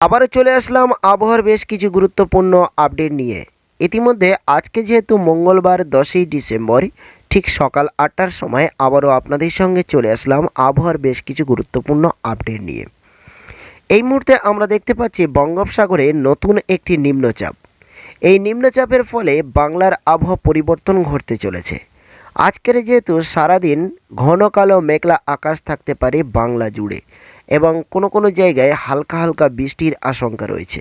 আবারও চলে আসলাম আবহাওয়ার বেশ কিছু গুরুত্বপূর্ণ আপডেট নিয়ে। ইতিমধ্যে আজকে যেহেতু মঙ্গলবার দশই ডিসেম্বর, ঠিক সকাল আটটার সময় আবারও আপনাদের সঙ্গে চলে আসলাম আবহাওয়ার বেশ কিছু গুরুত্বপূর্ণ আপডেট নিয়ে। এই মুহূর্তে আমরা দেখতে পাচ্ছি বঙ্গোপসাগরে নতুন একটি নিম্নচাপ। এই নিম্নচাপের ফলে বাংলার আবহাওয়া পরিবর্তন ঘটতে চলেছে। আজকের যেহেতু সারাদিন ঘন কালো মেঘলা আকাশ থাকতে পারে বাংলা জুড়ে। এবং কোনো কোনো জায়গায় হালকা হালকা বৃষ্টির আশঙ্কা রয়েছে।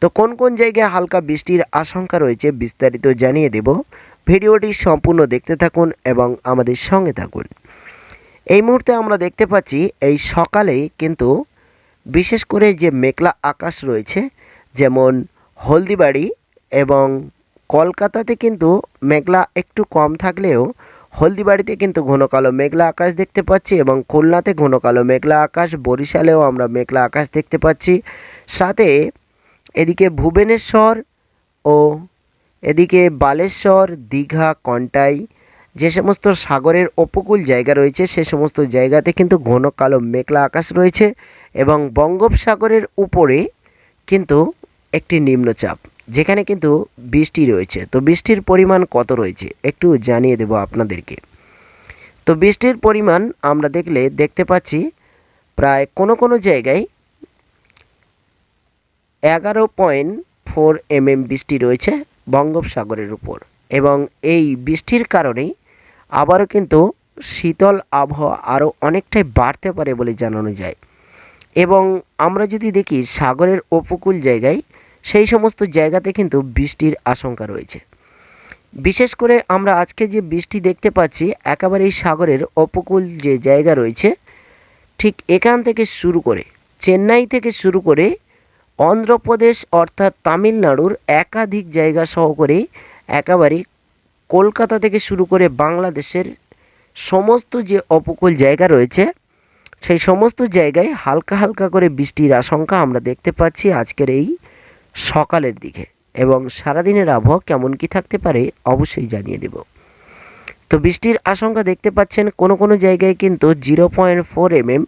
তো কোন কোন জায়গায় হালকা বৃষ্টির আশঙ্কা রয়েছে বিস্তারিত জানিয়ে দেব। ভিডিওটি সম্পূর্ণ দেখতে থাকুন এবং আমাদের সঙ্গে থাকুন। এই মুহূর্তে আমরা দেখতে পাচ্ছি, এই সকালে কিন্তু বিশেষ করে যে মেঘলা আকাশ রয়েছে, যেমন হলদিবাড়ি এবং কলকাতাতে কিন্তু মেঘলা একটু কম থাকলেও হলদিবাড়িতে কিন্তু ঘন কালো মেঘলা আকাশ দেখতে পাচ্ছি এবং খুলনাতে ঘন কালো মেঘলা আকাশ, বরিশালেও আমরা মেঘলা আকাশ দেখতে পাচ্ছি। সাথে এদিকে ভুবনেশ্বর ও এদিকে বালেশ্বর, দীঘা, কন্টাই যে সমস্ত সাগরের উপকূল জায়গা রয়েছে, সে সমস্ত জায়গাতে কিন্তু ঘন কালো মেঘলা আকাশ রয়েছে এবং বঙ্গোপসাগরের উপরে কিন্তু একটি নিম্নচাপ। যেখানে কিন্তু বৃষ্টি রয়েছে। তো বৃষ্টির পরিমাণ কত রয়েছে? একটু জানিয়ে দেব আপনাদেরকে। তো বৃষ্টির পরিমাণ আমরা দেখলে দেখতে পাচ্ছি প্রায় কোনো কোনো জায়গায় এগারো পয়েন্ট ফোর এমএম বৃষ্টি রয়েছে বঙ্গোপসাগরের উপর। এবং এই বৃষ্টির কারণেই আবারও কিন্তু শীতল আবহাওয়া আরও অনেকটাই বাড়তে পারে বলে জানানো যায়। এবং আমরা যদি দেখি সাগরের উপকূল জায়গায় সেই সমস্ত জায়গাতে কিন্তু বৃষ্টির আশঙ্কা রয়েছে। বিশেষ করে আমরা আজকে যে বৃষ্টি দেখতে পাচ্ছি, একেবারেই সাগরের উপকূল যে জায়গা রয়েছে, ঠিক এখান থেকে শুরু করে, চেন্নাই থেকে শুরু করে অন্ধ্রপ্রদেশ অর্থাৎ তামিলনাড়ুর একাধিক জায়গা সহ করে একেবারে কলকাতা থেকে শুরু করে বাংলাদেশের সমস্ত যে উপকূল জায়গা রয়েছে, সেই সমস্ত জায়গায় হালকা হালকা করে বৃষ্টির আশঙ্কা আমরা দেখতে পাচ্ছি আজকের এই সকালের দিকে এবং সারাদিনের আবহাওয়া কেমন কি থাকতে পারে অবশ্যই জানিয়ে দেব। তো বৃষ্টির আশঙ্কা দেখতে পাচ্ছেন কোনো কোনো জায়গায় কিন্তু জিরো পয়েন্ট ফোর এমএম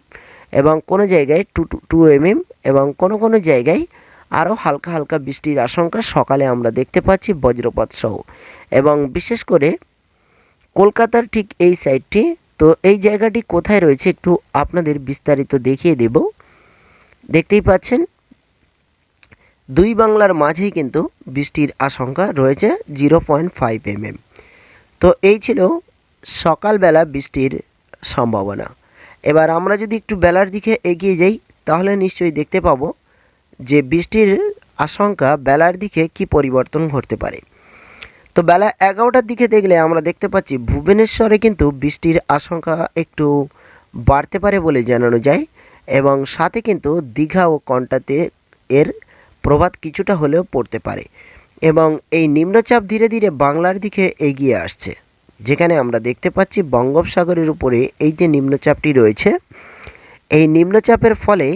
এবং কোনো জায়গায় টু টু এমএম এবং কোনো কোনো জায়গায় আরও হালকা হালকা বৃষ্টির আশঙ্কা সকালে আমরা দেখতে পাচ্ছি বজ্রপাত সহ। এবং বিশেষ করে কলকাতার ঠিক এই সাইডটি, তো এই জায়গাটি কোথায় রয়েছে একটু আপনাদের বিস্তারিত দেখিয়ে দেব। দেখতেই পাচ্ছেন দুই বাংলার মাঝেই কিন্তু বৃষ্টির আশঙ্কা রয়েছে জিরো পয়েন্ট ফাইভ এমএম। তো এই ছিল সকালবেলা বৃষ্টির সম্ভাবনা। এবার আমরা যদি একটু বেলার দিকে এগিয়ে যাই, তাহলে নিশ্চয়ই দেখতে পাবো যে বৃষ্টির আশঙ্কা বেলার দিকে কি পরিবর্তন ঘটতে পারে। তো বেলা এগারোটার দিকে দেখলে আমরা দেখতে পাচ্ছি ভুবনেশ্বরে কিন্তু বৃষ্টির আশঙ্কা একটু বাড়তে পারে বলে জানানো যায় এবং সাথে কিন্তু দীঘা ও কন্টাতে এর প্রভাব কিছুটা হলেও পড়তে পারে এবং এই নিম্নচাপ ধীরে ধীরে বাংলার দিকে এগিয়ে আসছে। যেখানে আমরা দেখতে পাচ্ছি বঙ্গোপসাগরের উপরে এই যে নিম্নচাপটি রয়েছে, এই নিম্নচাপের ফলে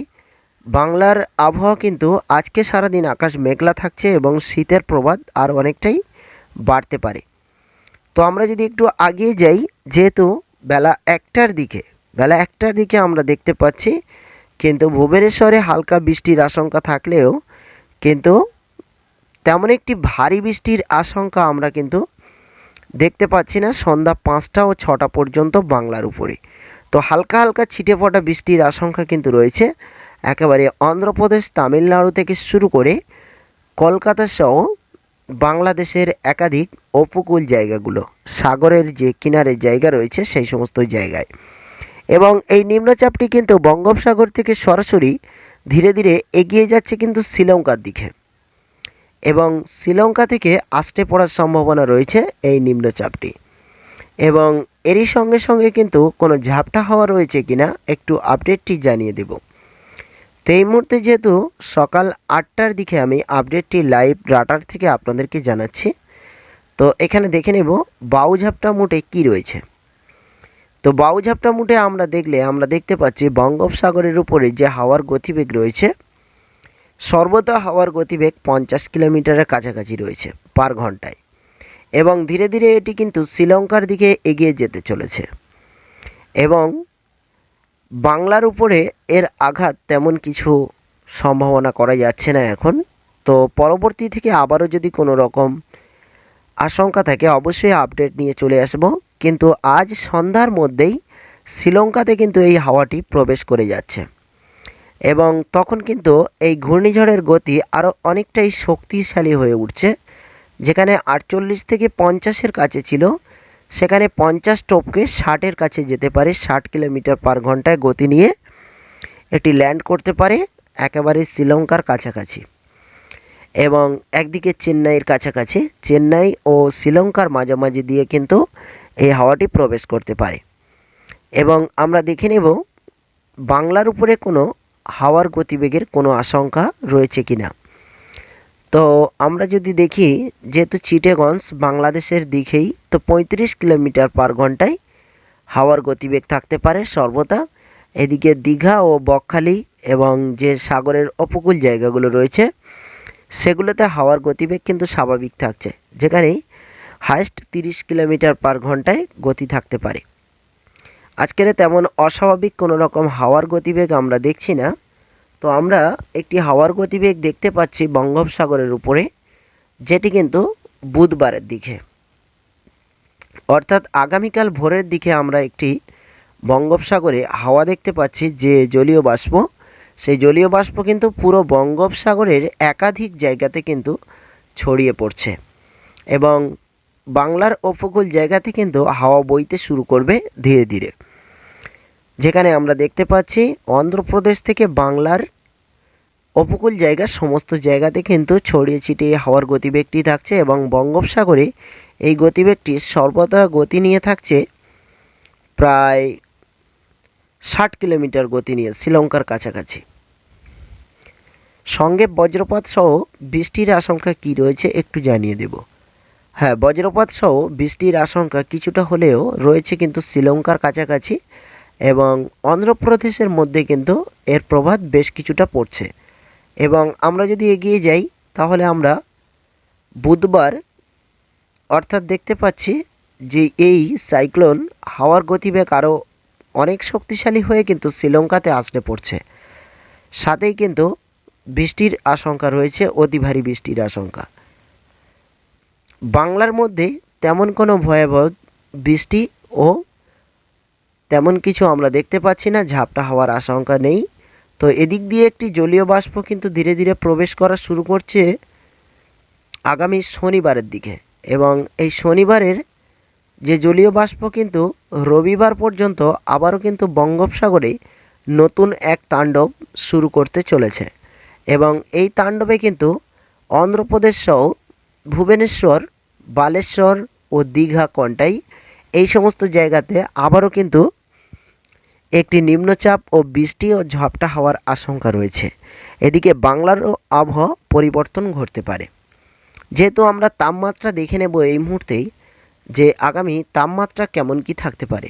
বাংলার আবহাওয়া কিন্তু আজকে সারাদিন আকাশ মেঘলা থাকছে এবং শীতের প্রভাব আর অনেকটাই বাড়তে পারে। তো আমরা যদি একটু আগিয়ে যাই, যেহেতু বেলা একটার দিকে, বেলা একটার দিকে আমরা দেখতে পাচ্ছি, কিন্তু ভুবনেশ্বরে হালকা বৃষ্টির আশঙ্কা থাকলেও কিন্তু তেমন একটি ভারী বৃষ্টির আশঙ্কা আমরা কিন্তু দেখতে পাচ্ছি না। সন্ধ্যা পাঁচটা ও ছটা পর্যন্ত বাংলার উপরে। তো হালকা হালকা ছিটে ফোটা বৃষ্টির আশঙ্কা কিন্তু রয়েছে। একেবারে অন্ধ্রপ্রদেশ, তামিলনাড়ু থেকে শুরু করে কলকাতা সহ বাংলাদেশের একাধিক উপকূল জায়গাগুলো, সাগরের যে কিনারে জায়গা রয়েছে সেই সমস্ত জায়গায়। এবং এই নিম্নচাপটি কিন্তু বঙ্গোপসাগর থেকে সরাসরি ধীরে ধীরে এগিয়ে যাচ্ছে কিন্তু শ্রীলঙ্কার দিকে। এবং শ্রীলঙ্কা থেকে আসতে পড়ার সম্ভাবনা রয়েছে এই নিম্নচাপটি। এবং এরই সঙ্গে সঙ্গে কিন্তু কোনো ঝাপটা হওয়া রয়েছে কিনা একটু আপডেটটি জানিয়ে দেব। তো এই মুহূর্তে যেহেতু সকাল আটটার দিকে আমি আপডেটটি লাইভ রাটার থেকে আপনাদেরকে জানাচ্ছি। তো এখানে দেখে নেব বাউঝাপটা মোটে কি রয়েছে। তো বাউঝাপটা মুঠে আমরা দেখলে আমরা দেখতে পাচ্ছি বঙ্গোপসাগরের উপরে যে হাওয়ার গতিবেগ রয়েছে, সর্বদা হাওয়ার গতিবেগ পঞ্চাশ কিলোমিটারের কাছাকাছি রয়েছে পার ঘন্টায় এবং ধীরে ধীরে এটি কিন্তু শ্রীলঙ্কার দিকে এগিয়ে যেতে চলেছে এবং বাংলার উপরে এর আঘাত তেমন কিছু সম্ভাবনা করা যাচ্ছে না এখন। তো পরবর্তী থেকে আবারও যদি কোনো রকম আশঙ্কা থাকে অবশ্যই আপডেট নিয়ে চলে আসব। কিন্তু আজ সন্ধ্যার মধ্যেই শ্রীলঙ্কাতে কিন্তু এই হাওয়াটি প্রবেশ করে যাচ্ছে। এবং তখন কিন্তু এই ঘূর্ণিঝড়ের গতি আরও অনেকটাই শক্তিশালী হয়ে উঠছে। যেখানে আটচল্লিশ থেকে পঞ্চাশের কাছে ছিল, সেখানে পঞ্চাশ টপকে ষাটের কাছে যেতে পারে, ষাট কিলোমিটার পার ঘন্টায় গতি নিয়ে এটি ল্যান্ড করতে পারে, একেবারে শ্রীলঙ্কার কাছাকাছি। এবং একদিকে চেন্নাইয়ের কাছাকাছি, চেন্নাই ও শ্রীলঙ্কার মাঝামাঝি দিয়ে কিন্তু এই হাওয়াটি প্রবেশ করতে পারে। এবং আমরা দেখে নেব বাংলার উপরে কোনো হাওয়ার গতিবেগের কোনো আশঙ্কা রয়েছে কি না তো আমরা যদি দেখি, যেহেতু চিটেগঞ্জ বাংলাদেশের দিকেই, তো পঁয়ত্রিশ কিলোমিটার পার ঘন্টায় হাওয়ার গতিবেগ থাকতে পারে সর্বদা। এদিকে দীঘা ও বকখালি এবং যে সাগরের উপকূল জায়গাগুলো রয়েছে সেগুলোতে হাওয়ার গতিবেগ কিন্তু স্বাভাবিক থাকছে। যেখানে হাইস্ট তিরিশ কিলোমিটার পার ঘন্টায় গতি থাকতে পারে। আজকের তেমন অস্বাভাবিক কোনো রকম হাওয়ার গতিবেগ আমরা দেখছি না। তো আমরা একটি হাওয়ার গতিবেগ দেখতে পাচ্ছি বঙ্গোপসাগরের উপরে, যেটি কিন্তু বুধবারের দিকে। অর্থাৎ আগামীকাল ভোরের দিকে আমরা একটি বঙ্গোপসাগরে হাওয়া দেখতে পাচ্ছি যে জলীয় বাষ্প সেই জলীয় বাষ্প কিন্তু পুরো বঙ্গোপসাগরের একাধিক জায়গাতে কিন্তু ছড়িয়ে পড়ছে এবং বাংলার উপকূল জায়গাতে কিন্তু হাওয়া বইতে শুরু করবে ধীরে ধীরে। যেখানে আমরা দেখতে পাচ্ছি অন্ধ্রপ্রদেশ থেকে বাংলার উপকূল জায়গার সমস্ত জায়গাতে কিন্তু ছড়িয়ে ছিটিয়ে হাওয়ার গতিবেগটি থাকছে এবং বঙ্গোপসাগরে এই গতিবেগটি সর্বদা গতি নিয়ে থাকছে প্রায় ষাট কিলোমিটার গতি নিয়ে শ্রীলঙ্কার কাছাকাছি। সঙ্গে বজ্রপাত সহ বৃষ্টির আশঙ্কা কি রয়েছে একটু জানিয়ে দেব। হ্যাঁ বজ্রপাত সহ বৃষ্টির আশঙ্কা কিছুটা হলেও রয়েছে কিন্তু শ্রীলঙ্কার কাছাকাছি এবং অন্ধ্রপ্রদেশের মধ্যে কিন্তু এর প্রভাব বেশ কিছুটা পড়ছে। এবং আমরা যদি এগিয়ে যাই, তাহলে আমরা বুধবার অর্থাৎ দেখতে পাচ্ছি যে এই সাইক্লোন হাওয়ার গতিবেগ আরও অনেক শক্তিশালী হয়ে কিন্তু শ্রীলঙ্কাতে আসলে পড়ছে। সাথেই কিন্তু বৃষ্টির আশঙ্কা রয়েছে, অতি ভারী বৃষ্টির আশঙ্কা। বাংলার মধ্যে তেমন কোনো ভয়াবহ বৃষ্টি ও তেমন কিছু আমরা দেখতে পাচ্ছি না, ঝাপটা হওয়ার আশঙ্কা নেই। তো এদিক দিয়ে একটি জলীয় বাষ্প কিন্তু ধীরে ধীরে প্রবেশ করা শুরু করছে আগামী শনিবারের দিকে এবং এই শনিবারের যে জলীয় বাষ্প কিন্তু রবিবার পর্যন্ত আবারও কিন্তু বঙ্গোপসাগরে নতুন এক তাণ্ডব শুরু করতে চলেছে। এবং এই তাণ্ডবে কিন্তু অন্ধ্রপ্রদেশ সহ ভুবনেশ্বর, বালেশ্বর ও দীঘা কন্টাই এই সমস্ত জায়গাতে আবারও কিন্তু একটি নিম্নচাপ ও বৃষ্টি ও ঝাপটা হওয়ার আশঙ্কা রয়েছে। এদিকে বাংলারও আবহাওয়া পরিবর্তন ঘটতে পারে। যেহেতু আমরা তাপমাত্রা দেখে নেব এই মুহূর্তেই যে আগামী তাপমাত্রা কেমন কি থাকতে পারে।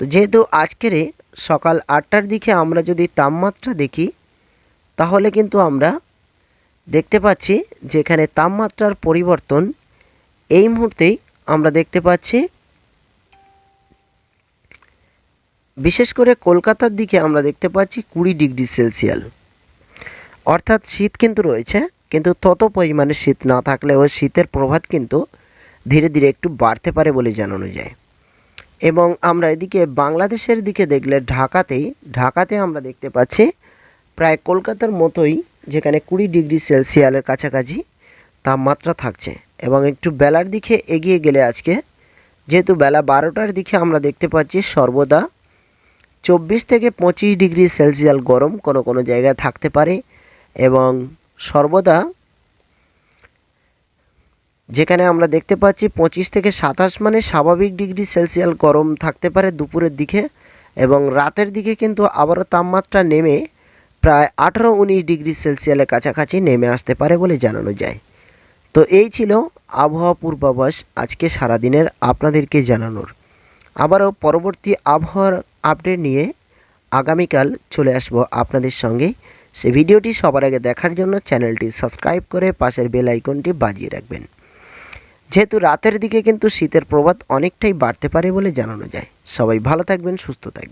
তো যেহেতু আজকের সকাল আটটার দিকে আমরা যদি তাপমাত্রা দেখি, তাহলে কিন্তু আমরা দেখতে পাচ্ছি যেখানে তাপমাত্রার পরিবর্তন এই মুহূর্তেই আমরা দেখতে পাচ্ছি। বিশেষ করে কলকাতার দিকে আমরা দেখতে পাচ্ছি কুড়ি ডিগ্রি সেলসিয়াল অর্থাৎ শীত কিন্তু রয়েছে, কিন্তু তত পরিমাণে শীত না থাকলেও শীতের প্রভাব কিন্তু ধীরে ধীরে একটু বাড়তে পারে বলে জানানো যায়। এবং আমরা এদিকে বাংলাদেশের দিকে দেখলে ঢাকাতেই, ঢাকাতে আমরা দেখতে পাচ্ছি প্রায় কলকাতার মতোই যেখানে কুড়ি ডিগ্রি সেলসিয়ালের কাছাকাছি তাপমাত্রা থাকছে। এবং একটু বেলার দিকে এগিয়ে গেলে আজকে যেহেতু বেলা বারোটার দিকে আমরা দেখতে পাচ্ছি সর্বদা চব্বিশ থেকে পঁচিশ ডিগ্রি সেলসিয়াল গরম কোনো কোনো জায়গায় থাকতে পারে। এবং সর্বদা যেখানে আমরা দেখতে পাচ্ছি পঁচিশ থেকে সাতাশ মানে স্বাভাবিক ডিগ্রি সেলসিয়াল গরম থাকতে পারে দুপুরের দিকে এবং রাতের দিকে কিন্তু আবারও তাপমাত্রা নেমে প্রায় আঠারো উনিশ ডিগ্রি সেলসিয়ালের কাছাকাছি নেমে আসতে পারে বলে জানানো যায়। তো এই ছিল আবহাওয়া পূর্বাভাস আজকে সারাদিনের আপনাদেরকে জানানোর। আবারও পরবর্তী আবহাওয়ার আপডেট নিয়ে আগামীকাল চলে আসব আপনাদের সঙ্গে। সে ভিডিওটি সবার আগে দেখার জন্য চ্যানেলটি সাবস্ক্রাইব করে পাশের বেল আইকনটি বাজিয়ে রাখবেন। যেহেতু রাতের দিকে কিন্তু শীতের প্রভাব অনেকটাই বাড়তে পারে বলে জানানো যায়। সবাই ভালো থাকবেন, সুস্থ থাকবেন।